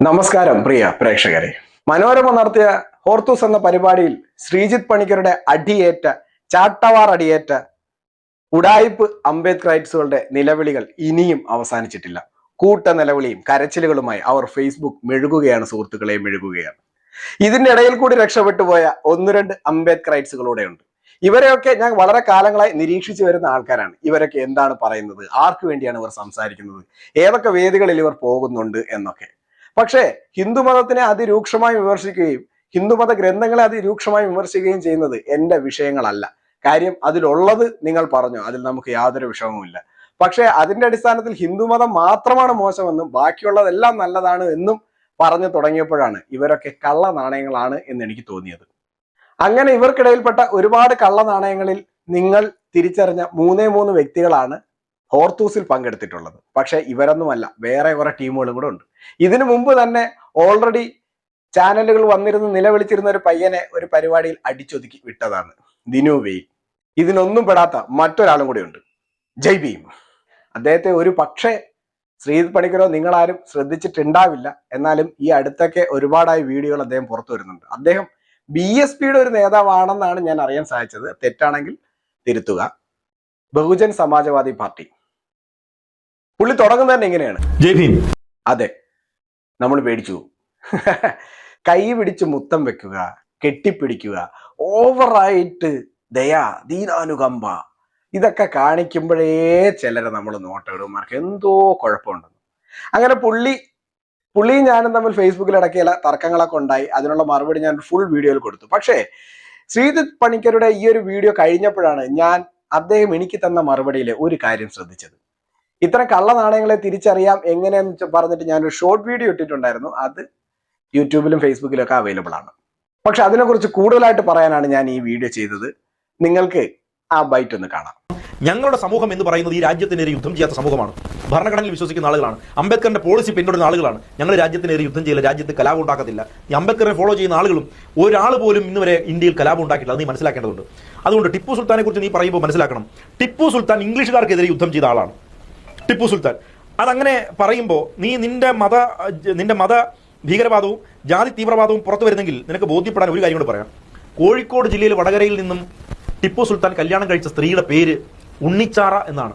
നമസ്കാരം പ്രിയ പ്രേക്ഷകരെ. മനോരമ നടത്തിയ ഹോർത്തൂസ് എന്ന പരിപാടിയിൽ ശ്രീജിത് പണിക്കരുടെ അടിയേറ്റ ചാട്ടവാർ അടിയേറ്റ ഉടായിപ്പ് അംബേദ്കറൈറ്റ്സുകളുടെ നിലവിളികൾ ഇനിയും അവസാനിച്ചിട്ടില്ല. കൂട്ട നിലവിളിയും കരച്ചിലുകളുമായി അവർ ഫേസ്ബുക്ക് മെഴുകുകയാണ് സുഹൃത്തുക്കളെ മെഴുകുകയാണ്. ഇതിന്റെ ഇടയിൽ കൂടി രക്ഷപ്പെട്ടു പോയ ഒന്ന് രണ്ട് അംബേദ്കറൈറ്റ്സുകളൂടെ ഉണ്ട് ഇവരെയൊക്കെ ഞാൻ വളരെ കാലങ്ങളായി നിരീക്ഷിച്ചു വരുന്ന ആൾക്കാരാണ്. ഇവരൊക്കെ എന്താണ് പറയുന്നത്? ആർക്ക് വേണ്ടിയാണ് ഇവർ സംസാരിക്കുന്നത്? ഏതൊക്കെ വേദികളിൽ ഇവർ പോകുന്നുണ്ട് എന്നൊക്കെ. പക്ഷേ ഹിന്ദുമതത്തിനെ അതിരൂക്ഷമായി വിമർശിക്കുകയും ഹിന്ദുമത ഗ്രന്ഥങ്ങളെ അതിരൂക്ഷമായി വിമർശിക്കുകയും ചെയ്യുന്നത് എന്റെ വിഷയങ്ങളല്ല. കാര്യം അതിലുള്ളത് നിങ്ങൾ പറഞ്ഞു അതിൽ നമുക്ക് യാതൊരു വിഷമവുമില്ല. പക്ഷേ അതിന്റെ അടിസ്ഥാനത്തിൽ ഹിന്ദുമതം മാത്രമാണ് മോശമെന്നും ബാക്കിയുള്ളതെല്ലാം നല്ലതാണ് എന്നും പറഞ്ഞു തുടങ്ങിയപ്പോഴാണ് ഇവരൊക്കെ കള്ള നാണയങ്ങളാണ് എന്ന് എനിക്ക് തോന്നിയത്. അങ്ങനെ ഇവർക്കിടയിൽപ്പെട്ട ഒരുപാട് കള്ള നാണയങ്ങളിൽ നിങ്ങൾ തിരിച്ചറിഞ്ഞ മൂന്നേ മൂന്ന് വ്യക്തികളാണ് ഹോർത്തൂസിൽ പങ്കെടുത്തിട്ടുള്ളത്. പക്ഷെ ഇവരൊന്നുമല്ല വേറെ കുറെ ടീമുകളും കൂടെ ഉണ്ട്. ഇതിനു മുമ്പ് തന്നെ ഓൾറെഡി ചാനലുകൾ വന്നിരുന്ന് നിലവിളിച്ചിരുന്ന ഒരു പയ്യനെ ഒരു പരിപാടിയിൽ അടിച്ചൊതുക്കി വിട്ടതാണ് ദിനു വെയിൽ ഇതിനൊന്നും പെടാത്ത മറ്റൊരാളും കൂടെ ഉണ്ട്. ജയ് ഭീം. അദ്ദേഹത്തെ ഒരു പക്ഷേ ശ്രീജിത് പണിക്കരോ നിങ്ങളാരും ശ്രദ്ധിച്ചിട്ടുണ്ടാവില്ല. എന്നാലും ഈ അടുത്തൊക്കെ ഒരുപാടായി വീഡിയോകൾ അദ്ദേഹം പുറത്തു വരുന്നുണ്ട്. അദ്ദേഹം ബി എസ് പിയുടെ ഒരു നേതാവാണെന്നാണ് ഞാൻ അറിയാൻ സാധിച്ചത്. തെറ്റാണെങ്കിൽ തിരുത്തുക. ബഹുജൻ സമാജ്വാദി പാർട്ടി. പുള്ളി തുടങ്ങുന്നത് തന്നെ ഇങ്ങനെയാണ്. ജയ് ഭീം അതെ. നമ്മൾ പേടിച്ചു. പോകും. കൈ പിടിച്ച് മുത്തം വെക്കുക കെട്ടിപ്പിടിക്കുക ഓവറായിട്ട് ദയാ ദീനാനുകമ്പ ഇതൊക്കെ കാണിക്കുമ്പോഴേ ചിലരെ നമ്മൾ നോട്ടിടുമാർക്ക് എന്തോ കുഴപ്പമുണ്ടെന്ന്. അങ്ങനെ പുള്ളി പുള്ളിയും ഞാനും തമ്മിൽ ഫേസ്ബുക്കിൽ ഇടയ്ക്ക് ചില തർക്കങ്ങളൊക്കെ ഉണ്ടായി. അതിനുള്ള മറുപടി ഞാൻ ഫുൾ വീഡിയോയിൽ കൊടുത്തു. പക്ഷേ ശ്രീജിത് പണിക്കരുടെ ഈ ഒരു വീഡിയോ കഴിഞ്ഞപ്പോഴാണ് ഞാൻ അദ്ദേഹം എനിക്ക് തന്ന മറുപടിയിലെ ഒരു കാര്യം ശ്രദ്ധിച്ചത്. ഇത്തരം കള്ള നാണയങ്ങളെ തിരിച്ചറിയാം എങ്ങനെയെന്ന് പറഞ്ഞിട്ട് ഞാനൊരു ഷോർട്ട് വീഡിയോ ഇട്ടിട്ടുണ്ടായിരുന്നു. അത് യൂട്യൂബിലും ഫേസ്ബുക്കിലും ഒക്കെ അവൈലബിൾ ആണ്. പക്ഷെ അതിനെക്കുറിച്ച് കൂടുതലായിട്ട് പറയാനാണ് ഞാൻ ഈ വീഡിയോ ചെയ്തത്. നിങ്ങൾക്ക് ആ ബൈറ്റ് ഒന്ന് കാണാം. ഞങ്ങളുടെ സമൂഹം എന്ന് പറയുന്നത് ഈ രാജ്യത്തിനെതിരെ യുദ്ധം ചെയ്യാത്ത സമൂഹമാണ്. ഭരണഘടനയിൽ വിശ്വസിക്കുന്ന ആളുകളാണ്. അംബേദ്കറിന്റെ പോളിസി പിന്തുടരുന്ന ആളുകളാണ്. ഞങ്ങൾ രാജ്യത്തിനെതിരെ യുദ്ധം ചെയ്യില്ല രാജ്യത്ത് കലാപം ഉണ്ടാക്കത്തില്ല. ഈ അംബേദ്കറെ ഫോളോ ചെയ്യുന്ന ആളുകളും ഒരാൾ പോലും ഇന്ന് വരെ ഇന്ത്യയിൽ കലാപം ഉണ്ടാക്കിയിട്ടില്ല. അത് നീ മനസ്സിലാക്കേണ്ടതുണ്ട്. അതുകൊണ്ട് ടിപ്പു സുൽത്താനെ കുറിച്ച് നീ പറയുമ്പോൾ മനസ്സിലാക്കണം. ടിപ്പു സുൽത്താൻ ഇംഗ്ലീഷുകാർക്കെതിരെ യുദ്ധം ചെയ്ത ആളാണ്. ടിപ്പു സുൽത്താൻ. അതങ്ങനെ പറയുമ്പോൾ നീ നിന്റെ മത നിന്റെ മത ഭീകരവാദവും ജാതി തീവ്രവാദവും പുറത്തു വരുന്നെങ്കിൽ നിനക്ക് ബോധ്യപ്പെടാൻ ഒരു കാര്യം കൂടെ പറയാം. കോഴിക്കോട് ജില്ലയിൽ വടകരയിൽ നിന്നും ടിപ്പു സുൽത്താൻ കല്യാണം കഴിച്ച സ്ത്രീയുടെ പേര് ഉണ്ണിച്ചാറ എന്നാണ്.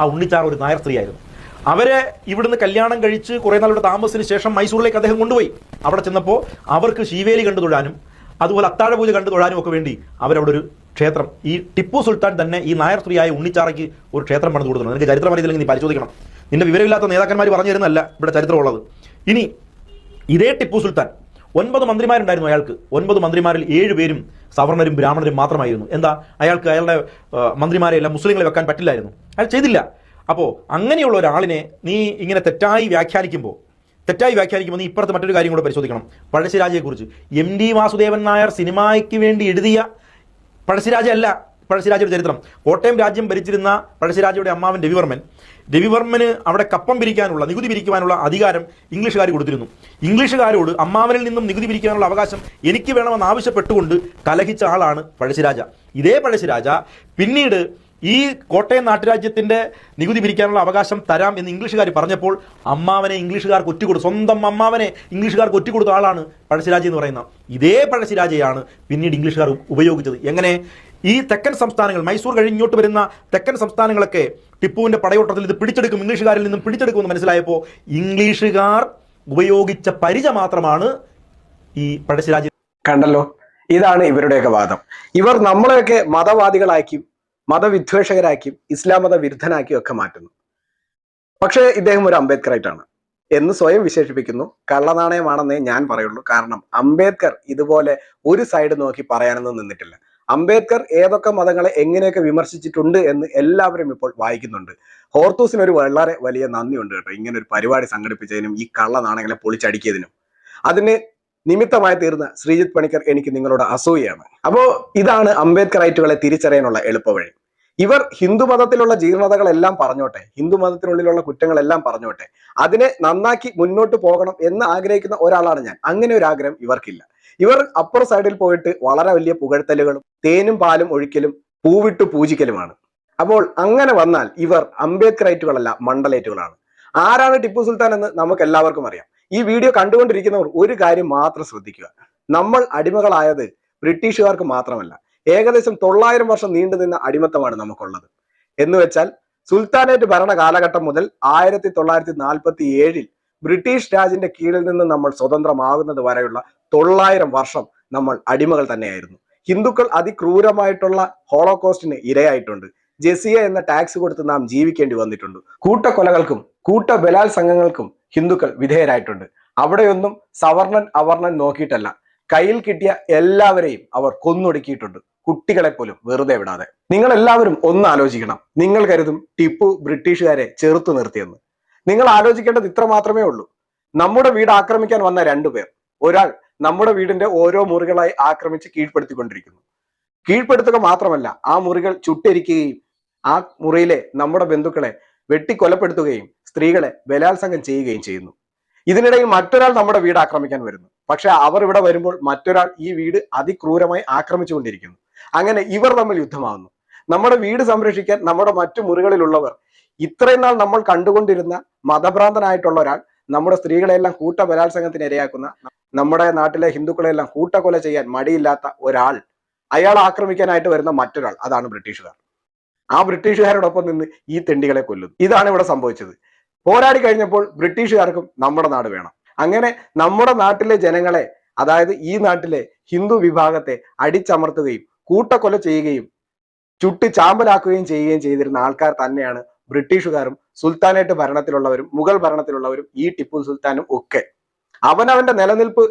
ആ ഉണ്ണിച്ചാറ ഒരു നായർ സ്ത്രീയായിരുന്നു. അവരെ ഇവിടുന്ന് കല്യാണം കഴിച്ച് കുറേ നാളുടെ താമസത്തിന് ശേഷം മൈസൂരിലേക്ക് അദ്ദേഹം കൊണ്ടുപോയി. അവിടെ ചെന്നപ്പോൾ അവർക്ക് ശീവേലി കണ്ടു തൊഴാനും അതുപോലെ അത്താഴപൂജ കണ്ടു തൊഴാനും ഒക്കെ വേണ്ടി അവരവിടെ ഒരു ക്ഷേത്രം. ഈ ടിപ്പു സുൽത്താൻ തന്നെ ഈ നായർ സ്ത്രീയായ ഉണ്ണിച്ചാറയ്ക്ക് ഒരു ക്ഷേത്രം പണിത് കൊടുക്കുന്നത് നിനക്ക് ചരിത്രം അറിയില്ലെങ്കിൽ നീ പരിശോധിക്കണം. നിന്റെ വിവരമില്ലാത്ത നേതാക്കന്മാർ പറഞ്ഞു തരുന്നല്ല ഇവിടെ ചരിത്രമുള്ളത്. ഇനി ഇതേ ടിപ്പു സുൽത്താൻ ഒൻപത് മന്ത്രിമാരുണ്ടായിരുന്നു അയാൾക്ക്. ഒൻപത് മന്ത്രിമാരിൽ ഏഴ് പേരും സവർണരും ബ്രാഹ്മണരും മാത്രമായിരുന്നു. എന്താ? അയാൾക്ക് അയാളുടെ മന്ത്രിമാരെ എല്ലാം മുസ്ലിങ്ങളെ വെക്കാൻ പറ്റില്ലായിരുന്നു. അയാൾ ചെയ്തില്ല. അപ്പോൾ അങ്ങനെയുള്ള ഒരാളിനെ നീ ഇങ്ങനെ തെറ്റായി വ്യാഖ്യാനിക്കുമ്പോൾ തെറ്റായി വ്യാഖ്യാനിക്കുമ്പോൾ നീ ഇപ്പുറത്ത് മറ്റൊരു കാര്യം കൂടെ പരിശോധിക്കണം. പഴശ്ശിരാജയെക്കുറിച്ച്. എം ഡി വാസുദേവൻ നായർ സിനിമയ്ക്ക് വേണ്ടി എഴുതിയ പഴശ്ശിരാജ അല്ല പഴശ്ശിരാജയുടെ ചരിത്രം. കോട്ടയം രാജ്യം ഭരിച്ചിരുന്ന പഴശ്ശിരാജയുടെ അമ്മാവൻ രവിവർമ്മൻ. രവിവർമ്മന് അവിടെ കപ്പം പിരിക്കാനുള്ള നികുതി പിരിക്കുവാനുള്ള അധികാരം ഇംഗ്ലീഷുകാർ കൊടുത്തിരുന്നു. ഇംഗ്ലീഷുകാരോട് അമ്മാവനിൽ നിന്നും നികുതി പിരിക്കാനുള്ള അവകാശം എനിക്ക് വേണമെന്ന് ആവശ്യപ്പെട്ടുകൊണ്ട് കലഹിച്ച ആളാണ് പഴശ്ശിരാജ. ഇതേ പഴശ്ശിരാജ പിന്നീട് ഈ കോട്ടയം നാട്ടുരാജ്യത്തിന്റെ നികുതി പിരിക്കാനുള്ള അവകാശം തരാം എന്ന് ഇംഗ്ലീഷുകാർ പറഞ്ഞപ്പോൾ അമ്മാവനെ ഇംഗ്ലീഷുകാർക്ക് ഒറ്റുകൊടുത്തു സ്വന്തം അമ്മാവനെ ഇംഗ്ലീഷുകാർക്ക് ഒറ്റുകൊടുത്ത ആളാണ് പഴശ്ശിരാജ എന്ന് പറയുന്ന. ഇതേ പഴശ്ശിരാജയാണ് പിന്നീട് ഇംഗ്ലീഷുകാർ ഉപയോഗിച്ചത്. എങ്ങനെ? ഈ തെക്കൻ സംസ്ഥാനങ്ങൾ മൈസൂർ കഴിഞ്ഞോട്ട് വരുന്ന തെക്കൻ സംസ്ഥാനങ്ങളൊക്കെ ടിപ്പുവിന്റെ പടയോട്ടത്തിൽ ഇത് പിടിച്ചെടുക്കും ഇംഗ്ലീഷുകാരിൽ നിന്നും പിടിച്ചെടുക്കുമെന്ന് മനസ്സിലായപ്പോൾ ഇംഗ്ലീഷുകാർ ഉപയോഗിച്ച പരിച മാത്രമാണ് ഈ പഴശ്ശിരാജ. കണ്ടല്ലോ? ഇതാണ് ഇവരുടെയൊക്കെ വാദം. ഇവർ നമ്മളെയൊക്കെ മതവാദികളാക്കിയും മതവിദ്വേഷകരാക്കിയും ഇസ്ലാം മത വിരുദ്ധനാക്കിയും ഒക്കെ മാറ്റുന്നു. പക്ഷേ ഇദ്ദേഹം ഒരു അംബേദ്കറായിട്ടാണ് എന്ന് സ്വയം വിശേഷിപ്പിക്കുന്നു. കള്ളനാണയമാണെന്നേ ഞാൻ പറയുള്ളൂ. കാരണം അംബേദ്കർ ഇതുപോലെ ഒരു സൈഡ് നോക്കി പറയാനൊന്നും നിന്നിട്ടില്ല. അംബേദ്കർ ഏതൊക്കെ മതങ്ങളെ എങ്ങനെയൊക്കെ വിമർശിച്ചിട്ടുണ്ട് എന്ന് എല്ലാവരും ഇപ്പോൾ വായിക്കുന്നുണ്ട്. ഹോർത്തൂസിന് ഒരു വളരെ വലിയ നന്ദിയുണ്ട് കേട്ടോ ഇങ്ങനെ ഒരു പരിപാടി സംഘടിപ്പിച്ചതിനും ഈ കള്ളനാണയങ്ങളെ പൊളിച്ചടിക്കിയതിനും. അതിന് നിമിത്തമായി തീർന്ന ശ്രീജിത്ത് പണിക്കർ എനിക്ക് നിങ്ങളോട് അസൂയാണ് അപ്പോ ഇതാണ് അംബേദ്കർ അംബേദ്കറൈറ്റുകളെ തിരിച്ചറിയാനുള്ള എളുപ്പവഴി ഇവർ ഹിന്ദു മതത്തിലുള്ള ജീർണതകളെല്ലാം പറഞ്ഞോട്ടെ ഹിന്ദു മതത്തിനുള്ളിലുള്ള കുറ്റങ്ങളെല്ലാം പറഞ്ഞോട്ടെ അതിനെ നന്നാക്കി മുന്നോട്ട് പോകണം എന്ന് ആഗ്രഹിക്കുന്ന ഒരാളാണ് ഞാൻ. അങ്ങനെ ഒരു ആഗ്രഹം ഇവർക്കില്ല. ഇവർ അപ്പർ സൈഡിൽ പോയിട്ട് വളരെ വലിയ പുകഴ്ത്തലുകളും തേനും പാലും ഒഴിക്കലും പൂവിട്ട് പൂജിക്കലുമാണ്. അപ്പോൾ അങ്ങനെ വന്നാൽ ഇവർ അംബേദ്കർ അംബേദ്കറൈറ്റുകളല്ല മണ്ഡലേറ്റുകളാണ്. ആരാണ് ടിപ്പു സുൽത്താൻ എന്ന് നമുക്ക് എല്ലാവർക്കും അറിയാം. ഈ വീഡിയോ കണ്ടുകൊണ്ടിരിക്കുന്നവർ ഒരു കാര്യം മാത്രം ശ്രദ്ധിക്കുക. നമ്മൾ അടിമകളായത് ബ്രിട്ടീഷുകാർക്ക് മാത്രമല്ല. ഏകദേശം തൊള്ളായിരം വർഷം നീണ്ടു നിന്ന അടിമത്തമാണ് നമുക്കുള്ളത്. എന്ന് വെച്ചാൽ സുൽത്താനേറ്റ് ഭരണ കാലഘട്ടം മുതൽ ആയിരത്തി തൊള്ളായിരത്തി നാൽപ്പത്തി ഏഴിൽ ബ്രിട്ടീഷ് രാജിന്റെ കീഴിൽ നിന്ന് നമ്മൾ സ്വതന്ത്രമാകുന്നത് വരെയുള്ള തൊള്ളായിരം വർഷം നമ്മൾ അടിമകൾ തന്നെയായിരുന്നു. ഹിന്ദുക്കൾ അതിക്രൂരമായിട്ടുള്ള ഹോളോകോസ്റ്റിന് ഇരയായിട്ടുണ്ട്. ജെസിയ എന്ന ടാക്സ് കൊടുത്ത് നാം ജീവിക്കേണ്ടി വന്നിട്ടുണ്ട്. കൂട്ടക്കൊലകൾക്കും കൂട്ട ബലാത്സംഗങ്ങൾക്കും ഹിന്ദുക്കൾ വിധേയരായിട്ടുണ്ട്. അവിടെയൊന്നും സവർണൻ അവർണൻ നോക്കിയിട്ടല്ല. കയ്യിൽ കിട്ടിയ എല്ലാവരെയും അവർ കൊന്നൊടുക്കിയിട്ടുണ്ട്. കുട്ടികളെ പോലും വെറുതെ വിടാതെ. നിങ്ങൾ എല്ലാവരും ഒന്ന് ആലോചിക്കണം. നിങ്ങൾ കരുതും ടിപ്പു ബ്രിട്ടീഷുകാരെ ചെറുത്തു നിർത്തിയെന്ന്. നിങ്ങൾ ആലോചിക്കേണ്ടത് ഇത്ര മാത്രമേ ഉള്ളൂ. നമ്മുടെ വീട് ആക്രമിക്കാൻ വന്ന രണ്ടു പേർ. ഒരാൾ നമ്മുടെ വീടിന്റെ ഓരോ മുറികളായി ആക്രമിച്ച് കീഴ്പ്പെടുത്തിക്കൊണ്ടിരിക്കുന്നു. കീഴ്പ്പെടുത്തുക മാത്രമല്ല ആ മുറികൾ ചുട്ടരിക്കുകയും ആ മുറിയിലെ നമ്മുടെ ബന്ധുക്കളെ വെട്ടിക്കൊലപ്പെടുത്തുകയും സ്ത്രീകളെ ബലാത്സംഗം ചെയ്യുകയും ചെയ്യുന്നു. ഇതിനിടയിൽ മറ്റൊരാൾ നമ്മുടെ വീട് ആക്രമിക്കാൻ വരുന്നു. പക്ഷെ അവർ ഇവിടെ വരുമ്പോൾ മറ്റൊരാൾ ഈ വീട് അതിക്രൂരമായി ആക്രമിച്ചുകൊണ്ടിരിക്കുന്നു. അങ്ങനെ ഇവർ തമ്മിൽ യുദ്ധമാകുന്നു നമ്മുടെ വീട് സംരക്ഷിക്കാൻ നമ്മുടെ മറ്റു മുറികളിലുള്ളവർ ഇത്രയും നാൾ നമ്മൾ കണ്ടുകൊണ്ടിരുന്ന മതഭ്രാന്തനായിട്ടുള്ള ഒരാൾ നമ്മുടെ സ്ത്രീകളെല്ലാം കൂട്ട ബലാത്സംഗത്തിന് ഇരയാക്കുന്ന നമ്മുടെ നാട്ടിലെ ഹിന്ദുക്കളെല്ലാം കൂട്ടക്കൊല ചെയ്യാൻ മടിയില്ലാത്ത ഒരാൾ അയാൾ ആക്രമിക്കാനായിട്ട് വരുന്ന മറ്റൊരാൾ അതാണ് ബ്രിട്ടീഷുകാർ. ആ ബ്രിട്ടീഷുകാരോടൊപ്പം നിന്ന് ഈ തെണ്ടികളെ കൊല്ലുന്നു. ഇതാണ് ഇവിടെ സംഭവിച്ചത്. പോരാടി കഴിഞ്ഞപ്പോൾ ബ്രിട്ടീഷുകാർക്കും നമ്മുടെ നാട് വേണം. അങ്ങനെ നമ്മുടെ നാട്ടിലെ ജനങ്ങളെ അതായത് ഈ നാട്ടിലെ ഹിന്ദു വിഭാഗത്തെ അടിച്ചമർത്തുകയും കൂട്ടക്കൊല ചെയ്യുകയും ചുട്ട് ചാമ്പലാക്കുകയും ചെയ്യുകയും ചെയ്തിരുന്ന ആൾക്കാർ തന്നെയാണ് ബ്രിട്ടീഷുകാരും സുൽത്താനേറ്റ് ഭരണത്തിലുള്ളവരും മുഗൾ ഭരണത്തിലുള്ളവരും ഈ ടിപ്പു സുൽത്താനും ഒക്കെ. അവനവന്റെ നിലനിൽപ്പ്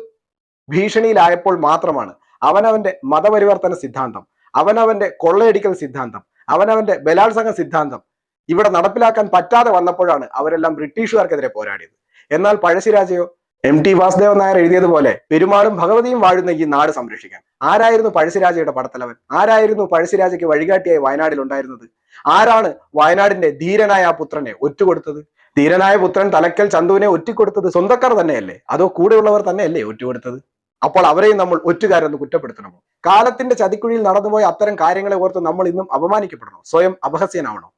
ഭീഷണിയിലായപ്പോൾ മാത്രമാണ് അവനവന്റെ മതപരിവർത്തന സിദ്ധാന്തം അവനവന്റെ കൊള്ളയടിക്കൽ സിദ്ധാന്തം അവനവന്റെ ബലാത്സംഗ സിദ്ധാന്തം ഇവിടെ നടപ്പിലാക്കാൻ പറ്റാതെ വന്നപ്പോഴാണ് അവരെല്ലാം ബ്രിട്ടീഷുകാർക്കെതിരെ പോരാടിയത്. എന്നാൽ പഴശ്ശിരാജയോ എം ടി വാസുദേവൻ നായർ എഴുതിയതുപോലെ പെരുമാളും ഭഗവതിയും വാഴുന്ന ഈ നാട് സംരക്ഷിക്കാൻ. ആരായിരുന്നു പഴശ്ശിരാജയുടെ പടത്തലവൻ? ആരായിരുന്നു പഴശ്ശിരാജയ്ക്ക് വഴികാട്ടിയായി വയനാട്ടിൽ ഉണ്ടായിരുന്നത്? ആരാണ് വയനാടിന്റെ ധീരനായ ആ പുത്രനെ ഒറ്റുകൊടുത്തത്? ധീരനായ പുത്രൻ തലക്കൽ ചന്തുവിനെ ഒറ്റിക്കൊടുത്തത് സ്വന്തക്കാർ തന്നെയല്ലേ? അതോ കൂടെയുള്ളവർ തന്നെയല്ലേ ഒറ്റുകൊടുത്തത്? അപ്പോൾ അവരെയും നമ്മൾ ഒറ്റുകാരെന്ന് കുറ്റപ്പെടുത്തണമോ? കാലത്തിന്റെ ചതിക്കുഴിയിൽ നടന്നുപോയ അത്തരം കാര്യങ്ങളെ ഓർത്ത് നമ്മൾ ഇന്നും അപമാനിക്കപ്പെടണോ? സ്വയം അപഹസ്യനാവണോ?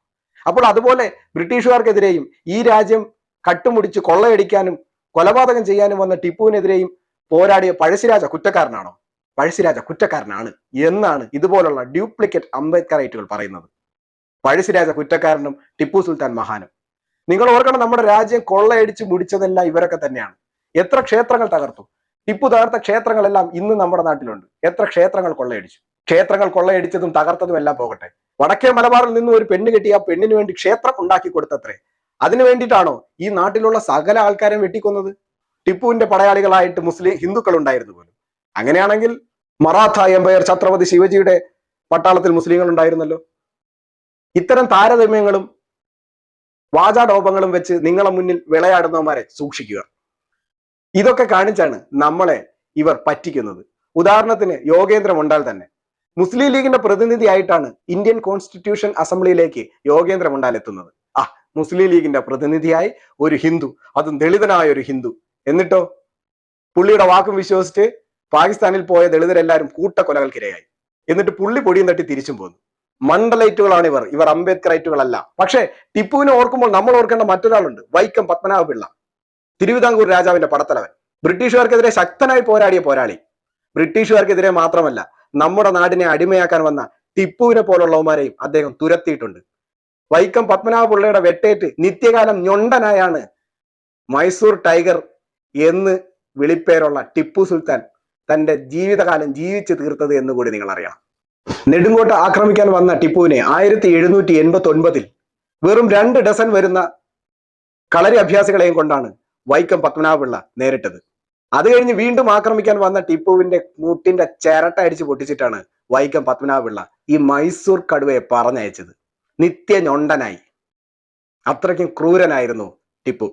അപ്പോൾ അതുപോലെ ബ്രിട്ടീഷുകാർക്കെതിരെയും ഈ രാജ്യം കട്ടുമുടിച്ച് കൊള്ളയടിക്കാനും കൊലപാതകം ചെയ്യാനും വന്ന ടിപ്പുവിനെതിരെയും പോരാടിയ പഴശ്ശിരാജ കുറ്റക്കാരനാണോ? പഴശ്ശിരാജ കുറ്റക്കാരനാണ് എന്നാണ് ഇതുപോലുള്ള ഡ്യൂപ്ലിക്കേറ്റ് അംബേദ്കറൈറ്റുകൾ പറയുന്നത്. പഴശ്ശിരാജ കുറ്റക്കാരനും ടിപ്പു സുൽത്താൻ മഹാനും. നിങ്ങൾ ഓർക്കണം നമ്മുടെ രാജ്യം കൊള്ളയടിച്ച് മുടിച്ചതെല്ലാം ഇവരൊക്കെ തന്നെയാണ്. എത്ര ക്ഷേത്രങ്ങൾ തകർത്തു. ടിപ്പു തകർത്ത ക്ഷേത്രങ്ങളെല്ലാം ഇന്ന് നമ്മുടെ നാട്ടിലുണ്ട്. എത്ര ക്ഷേത്രങ്ങൾ കൊള്ളയടിച്ചു. ക്ഷേത്രങ്ങൾ കൊള്ളയടിച്ചതും തകർത്തതും എല്ലാം പോകട്ടെ. വടക്കേ മലബാറിൽ നിന്നും ഒരു പെണ്ണ് കെട്ടി ആ പെണ്ണിന് വേണ്ടി ക്ഷേത്രം ഉണ്ടാക്കി കൊടുത്തത്രേ. അതിനു വേണ്ടിയിട്ടാണോ ഈ നാട്ടിലുള്ള സകല ആൾക്കാരെ വെട്ടിക്കൊന്നത്? ടിപ്പുവിന്റെ പടയാളികളായിട്ട് മുസ്ലിം ഹിന്ദുക്കൾ ഉണ്ടായിരുന്നു പോലും. അങ്ങനെയാണെങ്കിൽ മറാത്ത എംപയർ ഛത്രപതി ശിവജിയുടെ പട്ടാളത്തിൽ മുസ്ലിങ്ങൾ ഉണ്ടായിരുന്നല്ലോ ഇത്തരം താരതമ്യങ്ങളും വാചാടോപങ്ങളും വെച്ച് നിങ്ങളെ മുന്നിൽ വിളയാടുന്നവന്മാരെ സൂക്ഷിക്കുക. ഇതൊക്കെ കാണിച്ചാണ് നമ്മളെ ഇവർ പറ്റിക്കുന്നത്. ഉദാഹരണത്തിന് യോഗേന്ദ്ര മൊണ്ടാൽ തന്നെ. മുസ്ലിം ലീഗിന്റെ പ്രതിനിധിയായിട്ടാണ് ഇന്ത്യൻ കോൺസ്റ്റിറ്റ്യൂഷൻ അസംബ്ലിയിലേക്ക് യോഗേന്ദ്ര മണ്ഡാൽ എത്തുന്നത് ആ മുസ്ലിം ലീഗിന്റെ പ്രതിനിധിയായി ഒരു ഹിന്ദു അതും ദളിതനായ ഒരു ഹിന്ദു. എന്നിട്ടോ? പുള്ളിയുടെ വാക്കും വിശ്വസിച്ച് പാകിസ്ഥാനിൽ പോയ ദളിതരെല്ലാവരും കൂട്ടക്കൊലകൾക്കിരയായി. എന്നിട്ട് പുള്ളി പൊടിയും തട്ടി തിരിച്ചും പോന്നു. മണ്ഡലൈറ്റുകളാണ് ഇവർ. ഇവർ അംബേദ്കറൈറ്റുകളല്ല പക്ഷേ ടിപ്പുവിനെ ഓർക്കുമ്പോൾ നമ്മൾ ഓർക്കേണ്ട മറ്റൊരാളുണ്ട്. വൈക്കം പത്മനാഭ പിള്ള തിരുവിതാംകൂർ രാജാവിന്റെ പടത്തലവൻ. ബ്രിട്ടീഷുകാർക്കെതിരെ ശക്തനായി പോരാടിയ പോരാളി. ബ്രിട്ടീഷുകാർക്കെതിരെ മാത്രമല്ല നമ്മുടെ നാടിനെ അടിമയാക്കാൻ വന്ന ടിപ്പുവിനെ പോലുള്ളവന്മാരെയും അദ്ദേഹം തുരത്തിയിട്ടുണ്ട്. വൈക്കം പത്മനാഭ പിള്ളയുടെ വെട്ടേറ്റ് നിത്യകാലം ഞൊണ്ടനായാണ് മൈസൂർ ടൈഗർ എന്ന് വിളിപ്പേരുള്ള ടിപ്പു സുൽത്താൻ തന്റെ ജീവിതകാലം ജീവിച്ചു തീർത്തത് എന്ന് കൂടി നിങ്ങൾ അറിയണം നെടുങ്കോട്ട് ആക്രമിക്കാൻ വന്ന ടിപ്പുവിനെ ആയിരത്തി എഴുന്നൂറ്റി എൺപത്തി ഒൻപതിൽ വെറും രണ്ട് ഡസൻ വരുന്ന കളരി അഭ്യാസികളെയും കൊണ്ടാണ് വൈക്കം പത്മനാഭപിള്ള നേരിട്ടത്. അത് കഴിഞ്ഞ് വീണ്ടും ആക്രമിക്കാൻ വന്ന ടിപ്പുവിന്റെ മൂട്ടിന്റെ ചിരട്ട അടിച്ച് പൊട്ടിച്ചിട്ടാണ് വൈക്കം പത്മനാഭപിള്ള ഈ മൈസൂർ കടുവയെ പറഞ്ഞയച്ചത്. നിത്യ ഞൊണ്ടനായി. അത്രയ്ക്കും ക്രൂരനായിരുന്നു ടിപ്പു.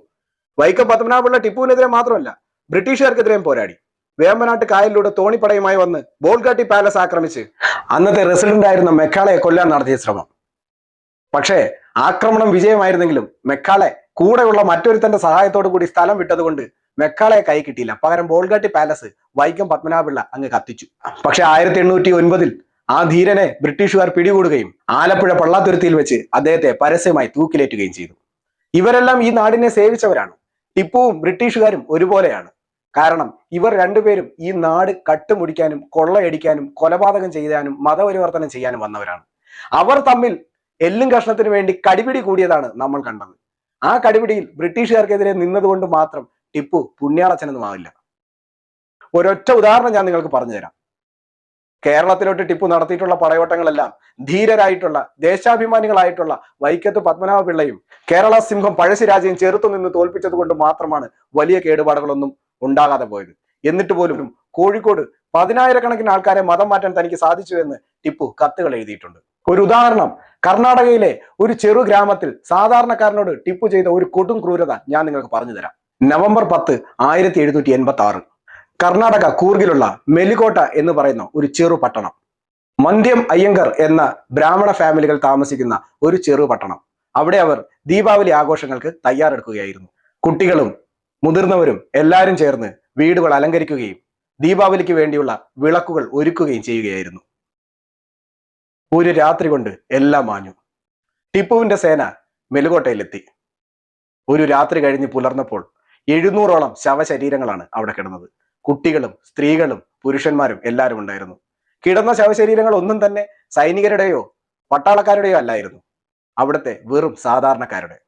വൈക്കം പത്മനാഭപിള്ള ടിപ്പുവിനെതിരെ മാത്രമല്ല ബ്രിട്ടീഷുകാർക്കെതിരെയും പോരാടി. വേമ്പനാട്ട് കായലിലൂടെ തോണിപ്പടയുമായി വന്ന് ബോൾഗാട്ടി പാലസ് ആക്രമിച്ച് അന്നത്തെ റെസിഡന്റ് ആയിരുന്ന മെക്കാളയെ കൊല്ലാൻ നടത്തിയ ശ്രമം. പക്ഷേ ആക്രമണം വിജയമായിരുന്നെങ്കിലും മെക്കാളെ കൂടെയുള്ള മറ്റൊരുത്തന്റെ സഹായത്തോടു കൂടി സ്ഥലം വിട്ടതുകൊണ്ട് മെക്കാളയെ കൈ കിട്ടിയില്ല. പകരം ബോൾഗാട്ടി പാലസ് വൈക്കം പത്മനാഭപിള്ള അങ്ങ് കത്തിച്ചു. പക്ഷെ ആയിരത്തി എണ്ണൂറ്റി ഒൻപതിൽ ആ ധീരനെ ബ്രിട്ടീഷുകാർ പിടികൂടുകയും ആലപ്പുഴ പള്ളാത്തുരുത്തിയിൽ വെച്ച് അദ്ദേഹത്തെ പരസ്യമായി തൂക്കിലേറ്റുകയും ചെയ്തു. ഇവരെല്ലാം ഈ നാടിനെ സേവിച്ചവരാണ്. ടിപ്പുവും ബ്രിട്ടീഷുകാരും ഒരുപോലെയാണ്. കാരണം ഇവർ രണ്ടുപേരും ഈ നാട് കട്ടുമുടിക്കാനും കൊള്ളയടിക്കാനും കൊലപാതകം ചെയ്യാനും മതപരിവർത്തനം ചെയ്യാനും വന്നവരാണ്. അവർ തമ്മിൽ എല്ലും കഷ്ണത്തിന് വേണ്ടി കടിപിടി കൂടിയതാണ് നമ്മൾ കണ്ടത്. ആ കടിപിടിയിൽ ബ്രിട്ടീഷുകാർക്കെതിരെ നിന്നതുകൊണ്ട് മാത്രം ടിപ്പു പുണ്യാളച്ചനൊന്നും ആവില്ല. ഒരൊറ്റ ഉദാഹരണം ഞാൻ നിങ്ങൾക്ക് പറഞ്ഞു തരാം കേരളത്തിലോട്ട് ടിപ്പു നടത്തിയിട്ടുള്ള പടയോട്ടങ്ങളെല്ലാം ധീരരായിട്ടുള്ള ദേശാഭിമാനികളായിട്ടുള്ള വൈക്കത്ത് പത്മനാഭ പിള്ളയും കേരള സിംഹം പഴശ്ശിരാജയും ചെറുത്തു നിന്ന് തോൽപ്പിച്ചത് കൊണ്ട് മാത്രമാണ് വലിയ കേടുപാടുകളൊന്നും ഉണ്ടാകാതെ പോയത്. എന്നിട്ട് പോലും കോഴിക്കോട് പതിനായിരക്കണക്കിന് ആൾക്കാരെ മതം മാറ്റാൻ തനിക്ക് സാധിച്ചു എന്ന് ടിപ്പു കത്തുകൾ എഴുതിയിട്ടുണ്ട്. ഒരു ഉദാഹരണം കർണാടകയിലെ ഒരു ചെറു ഗ്രാമത്തിൽ സാധാരണക്കാരനോട് ടിപ്പു ചെയ്ത ഒരു കൊടും ക്രൂരത ഞാൻ നിങ്ങൾക്ക് പറഞ്ഞു തരാം നവംബർ പത്ത് ആയിരത്തി എഴുന്നൂറ്റി എൺപത്തി ആറ് കർണാടക കൂർഗിലുള്ള മെലികോട്ട എന്ന് പറയുന്ന ഒരു ചെറു പട്ടണം. മന്ദ്യം അയ്യങ്കർ എന്ന ബ്രാഹ്മണ ഫാമിലികൾ താമസിക്കുന്ന ഒരു ചെറു പട്ടണം. അവിടെ അവർ ദീപാവലി ആഘോഷങ്ങൾക്ക് തയ്യാറെടുക്കുകയായിരുന്നു. കുട്ടികളും മുതിർന്നവരും എല്ലാവരും ചേർന്ന് വീടുകൾ അലങ്കരിക്കുകയും ദീപാവലിക്ക് വേണ്ടിയുള്ള വിളക്കുകൾ ഒരുക്കുകയും ചെയ്യുകയായിരുന്നു. ഒരു രാത്രി കൊണ്ട് എല്ലാം മാഞ്ഞു. ടിപ്പുവിന്റെ സേന മെലുകോട്ടയിലെത്തി. ഒരു രാത്രി കഴിഞ്ഞ് പുലർന്നപ്പോൾ എഴുന്നൂറോളം ശവശരീരങ്ങളാണ് അവിടെ കിടന്നത്. കുട്ടികളും സ്ത്രീകളും പുരുഷന്മാരും എല്ലാവരും ഉണ്ടായിരുന്നു. കിടന്ന ശവശരീരങ്ങൾ ഒന്നും തന്നെ സൈനികരുടെയോ പട്ടാളക്കാരുടെയോ അല്ലായിരുന്നു. അവിടുത്തെ വെറും സാധാരണക്കാരുടെ.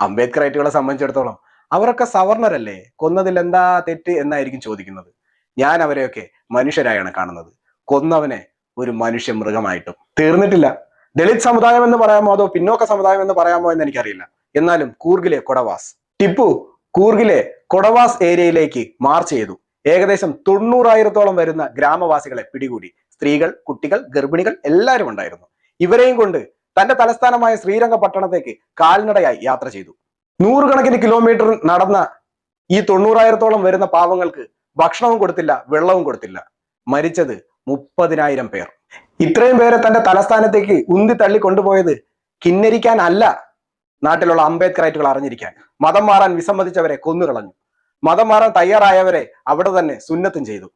അംബേദ്കറൈറ്റുകളെ സംബന്ധിച്ചിടത്തോളം അവരൊക്കെ സവർണരല്ലേ? കൊന്നതിൽ എന്താ തെറ്റ് എന്നായിരിക്കും ചോദിക്കുന്നത്. ഞാൻ അവരെയൊക്കെ മനുഷ്യരായാണ് കാണുന്നത്. കൊന്നവനെ ഒരു മനുഷ്യ മൃഗമായിട്ടും. തീർന്നിട്ടില്ല. ദളിത് സമുദായം എന്ന് പറയാമോ അതോ പിന്നോക്ക സമുദായം എന്ന് പറയാമോ എന്ന് എനിക്കറിയില്ല. എന്നാലും കൂർഗിലെ കൊടവാസ്. ടിപ്പു കൂർഗിലെ കൊടവാസ് ഏരിയയിലേക്ക് മാർച്ച് ചെയ്തു. ഏകദേശം തൊണ്ണൂറായിരത്തോളം വരുന്ന ഗ്രാമവാസികളെ പിടികൂടി. സ്ത്രീകൾ കുട്ടികൾ ഗർഭിണികൾ എല്ലാവരും ഉണ്ടായിരുന്നു. ഇവരെയും കൊണ്ട് തന്റെ തലസ്ഥാനമായ ശ്രീരംഗപട്ടണത്തേക്ക് കാൽനടയായി യാത്ര ചെയ്തു. നൂറുകണക്കിന് കിലോമീറ്റർ നടന്ന ഈ തൊണ്ണൂറായിരത്തോളം വരുന്ന പാവങ്ങൾക്ക് ഭക്ഷണവും കൊടുത്തില്ല വെള്ളവും കൊടുത്തില്ല. മരിച്ചത് മുപ്പതിനായിരം പേർ. ഇത്രയും പേരെ തന്റെ തലസ്ഥാനത്തേക്ക് ഉന്തി തള്ളി കൊണ്ടുപോയത് കിന്നരിക്കാനല്ല നാട്ടിലുള്ള അംബേദ്കറായിട്ടുകൾ അറിഞ്ഞിരിക്കാൻ. മതം മാറാൻ വിസമ്മതിച്ചവരെ കൊന്നുകളഞ്ഞു. മതം മാറാൻ തയ്യാറായവരെ അവിടെ തന്നെ സുന്നത്തും ചെയ്തു.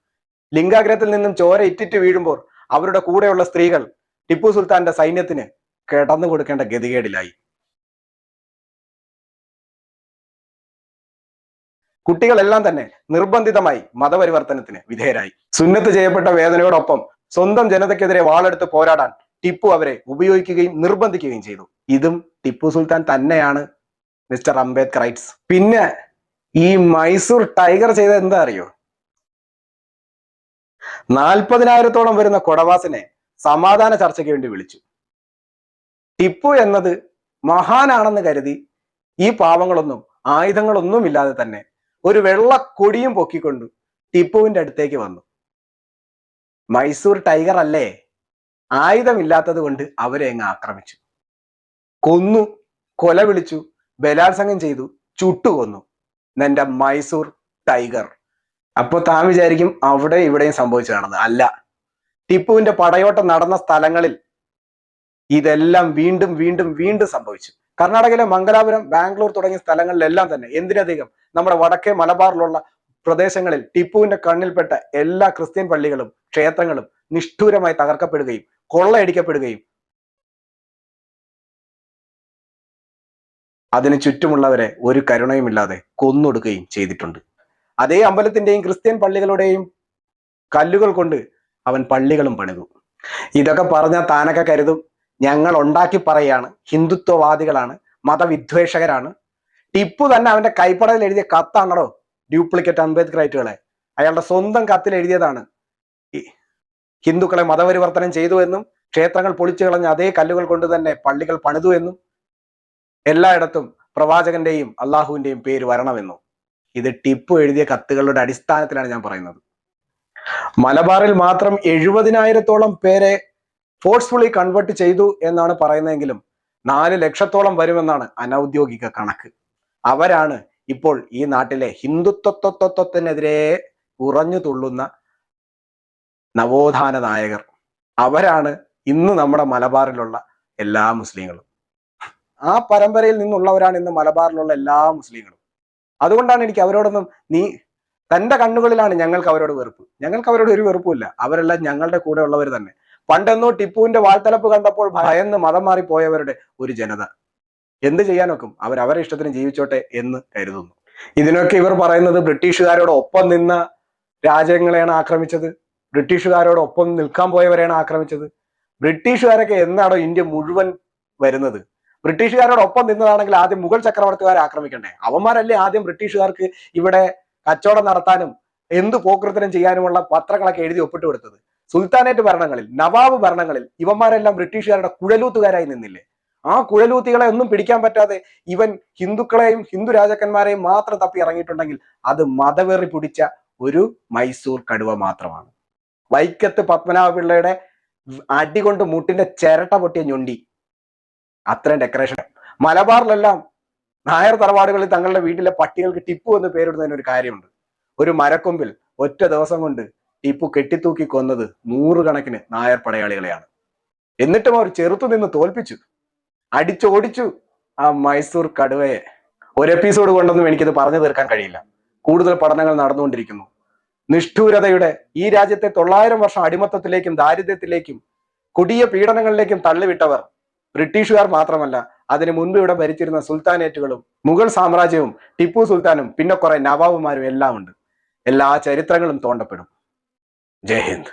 ലിംഗാഗ്രഹത്തിൽ നിന്നും ചോര ഇറ്റിറ്റ് വീഴുമ്പോൾ അവരുടെ കൂടെയുള്ള സ്ത്രീകൾ ടിപ്പു സുൽത്താന്റെ സൈന്യത്തിന് കിടന്നു കൊടുക്കേണ്ട ഗതികേടിലായി. കുട്ടികളെല്ലാം തന്നെ നിർബന്ധിതമായി മതപരിവർത്തനത്തിന് വിധേയരായി. സുന്നത്ത് ചെയ്യപ്പെട്ട വേദനയോടൊപ്പം സ്വന്തം ജനതയ്ക്കെതിരെ വാളെടുത്ത് പോരാടാൻ ടിപ്പു അവരെ ഉപയോഗിക്കുകയും നിർബന്ധിക്കുകയും ചെയ്തു. ഇതും ടിപ്പു സുൽത്താൻ തന്നെയാണ് മിസ്റ്റർ അംബേദ്കർ റൈറ്റ്സ്. പിന്നെ ഈ മൈസൂർ ടൈഗർ ചെയ്ത എന്താ അറിയോ? നാൽപ്പതിനായിരത്തോളം വരുന്ന കൊടവാസിനെ സമാധാന ചർച്ചയ്ക്ക് വേണ്ടി വിളിച്ചു. ടിപ്പു എന്നത് മഹാനാണെന്ന് കരുതി ഈ പാവങ്ങളൊന്നും ആയുധങ്ങളൊന്നും ഇല്ലാതെ തന്നെ ഒരു വെള്ള കൊടിയും പൊക്കിക്കൊണ്ട് ടിപ്പുവിന്റെ അടുത്തേക്ക് വന്നു. മൈസൂർ ടൈഗർ അല്ലേ? ആയുധമില്ലാത്തത് കൊണ്ട് അവരെ അങ്ങ് ആക്രമിച്ചു. കൊന്നു കൊല വിളിച്ചു ബലാത്സംഗം ചെയ്തു ചുട്ടുകൊന്നു. എന്റെ മൈസൂർ ടൈഗർ. അപ്പോൾ താൻ വിചാരിക്കും അവിടെ ഇവിടെയും സംഭവിച്ചു നടന്നത്. അല്ല ടിപ്പുവിന്റെ പടയോട്ടം നടന്ന സ്ഥലങ്ങളിൽ ഇതെല്ലാം വീണ്ടും വീണ്ടും വീണ്ടും സംഭവിച്ചു. കർണാടകയിലെ മംഗലാപുരം ബാംഗ്ലൂർ തുടങ്ങിയ സ്ഥലങ്ങളിലെല്ലാം തന്നെ എന്തിനധികം നമ്മുടെ വടക്കേ മലബാറിലുള്ള പ്രദേശങ്ങളിൽ ടിപ്പുവിന്റെ കണ്ണിൽപ്പെട്ട എല്ലാ ക്രിസ്ത്യൻ പള്ളികളും ക്ഷേത്രങ്ങളും നിഷ്ഠൂരമായി തകർക്കപ്പെടുകയും കൊള്ളയടിക്കപ്പെടുകയും അതിന് ചുറ്റുമുള്ളവരെ ഒരു കരുണയുമില്ലാതെ കൊന്നൊടുക്കുകയും ചെയ്തിട്ടുണ്ട്. അതേ അമ്പലത്തിന്റെയും ക്രിസ്ത്യൻ പള്ളികളുടെയും കല്ലുകൾ കൊണ്ട് അവൻ പള്ളികളും പണിതു. ഇതൊക്കെ പറഞ്ഞ താനൊക്കെ കരുതും. ഞങ്ങൾ ഉണ്ടാക്കി പറയാണ് ഹിന്ദുത്വവാദികളാണ് മതവിദ്വേഷകരാണ്. ടിപ്പു തന്നെ അവന്റെ കൈപ്പടയിൽ എഴുതിയ കത്താണല്ലോ ഡ്യൂപ്ലിക്കേറ്റ് അംബേദ്കർ ആയിട്ടുകളെ അയാളുടെ സ്വന്തം കത്തിൽ എഴുതിയതാണ് ഹിന്ദുക്കളെ മതപരിവർത്തനം ചെയ്തു എന്നും ക്ഷേത്രങ്ങൾ പൊളിച്ചു കളഞ്ഞ അതേ കല്ലുകൾ കൊണ്ട് തന്നെ പള്ളികൾ പണിതു എന്നും എല്ലായിടത്തും പ്രവാചകന്റെയും അള്ളാഹുവിന്റെയും പേര് വരണമെന്നും. ഇത് ടിപ്പു എഴുതിയ കത്തുകളുടെ അടിസ്ഥാനത്തിലാണ് ഞാൻ പറയുന്നത്. മലബാറിൽ മാത്രം എഴുപതിനായിരത്തോളം പേരെ ഫോഴ്സ്ഫുള്ളി കൺവേർട്ട് ചെയ്തു എന്നാണ് പറയുന്നതെങ്കിലും നാല് ലക്ഷത്തോളം വരുമെന്നാണ് അനൗദ്യോഗിക കണക്ക്. അവരാണ് ഇപ്പോൾ ഈ നാട്ടിലെ ഹിന്ദുത്വത്വത്വത്തിനെതിരെ ഉറഞ്ഞു തുള്ളുന്ന നവോത്ഥാന നായകർ അവരാണ് ഇന്ന് നമ്മുടെ മലബാറിലുള്ള എല്ലാ മുസ്ലിങ്ങളും. ആ പരമ്പരയിൽ നിന്നുള്ളവരാണ് ഇന്ന് മലബാറിലുള്ള എല്ലാ മുസ്ലിങ്ങളും. അതുകൊണ്ടാണ് എനിക്ക് അവരോടൊന്നും നീ തന്റെ കണ്ണുകളിലാണ് ഞങ്ങൾക്ക് അവരോട് വെറുപ്പ്. ഞങ്ങൾക്ക് അവരോട് ഒരു വെറുപ്പുമില്ല. അവരെല്ലാം ഞങ്ങളുടെ കൂടെ ഉള്ളവർ തന്നെ. പണ്ടെന്നോ ടിപ്പുവിന്റെ വാൾത്തലപ്പ് കണ്ടപ്പോൾ ഭയന്ന് മതം മാറിപ്പോയവരുടെ ഒരു ജനത. എന്ത് ചെയ്യാനൊക്കും അവർ അവരെ ഇഷ്ടത്തിന് ജീവിച്ചോട്ടെ എന്ന് കരുതുന്നു. ഇതിനൊക്കെ ഇവർ പറയുന്നത് ബ്രിട്ടീഷുകാരോട് ഒപ്പം നിന്ന രാജ്യങ്ങളെയാണ് ആക്രമിച്ചത്. ബ്രിട്ടീഷുകാരോട് ഒപ്പം നിൽക്കാൻ പോയവരെയാണ് ആക്രമിച്ചത്. ബ്രിട്ടീഷുകാരൊക്കെ എന്നാണോ ഇന്ത്യ മുഴുവൻ വരുന്നത്? ബ്രിട്ടീഷുകാരോടൊപ്പം നിന്നതാണെങ്കിൽ ആദ്യം മുഗൾ ചക്രവർത്തിമാരെ ആക്രമിക്കണ്ടേ? അവന്മാരല്ലേ ആദ്യം ബ്രിട്ടീഷുകാർക്ക് ഇവിടെ കച്ചവടം നടത്താനും എന്ത് പോക്കൃത്തനം ചെയ്യാനുമുള്ള പത്രങ്ങളൊക്കെ എഴുതി ഒപ്പിട്ട് കൊടുത്തത്? സുൽത്താനേറ്റ് ഭരണങ്ങളിൽ നവാബ് ഭരണങ്ങളിൽ ഇവന്മാരെല്ലാം ബ്രിട്ടീഷുകാരുടെ കുഴലൂത്തുകാരായി നിന്നില്ലേ? ആ കുഴലൂത്തികളെ ഒന്നും പിടിക്കാൻ പറ്റാതെ ഇവൻ ഹിന്ദുക്കളെയും ഹിന്ദു രാജാക്കന്മാരെയും മാത്രം തപ്പി ഇറങ്ങിയിട്ടുണ്ടെങ്കിൽ അത് മതവേറി പിടിച്ച ഒരു മൈസൂർ കടുവ മാത്രമാണ്. വൈക്കത്ത് പത്മനാഭ പിള്ളയുടെ അടി അടികൊണ്ട് മുട്ടിന്റെ ചിരട്ട പൊട്ടിയ ഞൊണ്ടി. അത്രയും ഡെക്കറേഷൻ മലബാറിലെല്ലാം നായർ തറവാടുകളിൽ തങ്ങളുടെ വീട്ടിലെ പട്ടികൾക്ക് ടിപ്പു എന്ന് പേരിടുന്നതിന് ഒരു കാര്യമുണ്ട്. ഒരു മരക്കൊമ്പിൽ ഒറ്റ ദിവസം കൊണ്ട് ടിപ്പു കെട്ടിത്തൂക്കി കൊന്നത് നൂറുകണക്കിന് നായർ പടയാളികളെയാണ്. എന്നിട്ടും അവർ ചെറുത്തു നിന്ന് തോൽപ്പിച്ചു. അടിച്ചോടിച്ചു ആ മൈസൂർ കടുവയെ. ഒരു എപ്പിസോഡ് കൊണ്ടൊന്നും എനിക്കിത് പറഞ്ഞു തീർക്കാൻ കഴിയില്ല. കൂടുതൽ പഠനങ്ങൾ നടന്നുകൊണ്ടിരിക്കുന്നു. നിഷ്ഠൂരതയുടെ ഈ രാജ്യത്തെ തൊള്ളായിരം വർഷം അടിമത്തത്തിലേക്കും ദാരിദ്ര്യത്തിലേക്കും കൊടിയ പീഡനങ്ങളിലേക്കും തള്ളിവിട്ടവർ ബ്രിട്ടീഷുകാർ മാത്രമല്ല അതിനു മുൻപ് ഇവിടെ ഭരിച്ചിരുന്ന സുൽത്താനേറ്റുകളും മുഗൾ സാമ്രാജ്യവും ടിപ്പു സുൽത്താനും പിന്നെ കുറെ നവാബുമാരും എല്ലാം ഉണ്ട് എല്ലാ ചരിത്രങ്ങളും തോണ്ടപ്പെടും. ജയ് ഹിന്ദ്.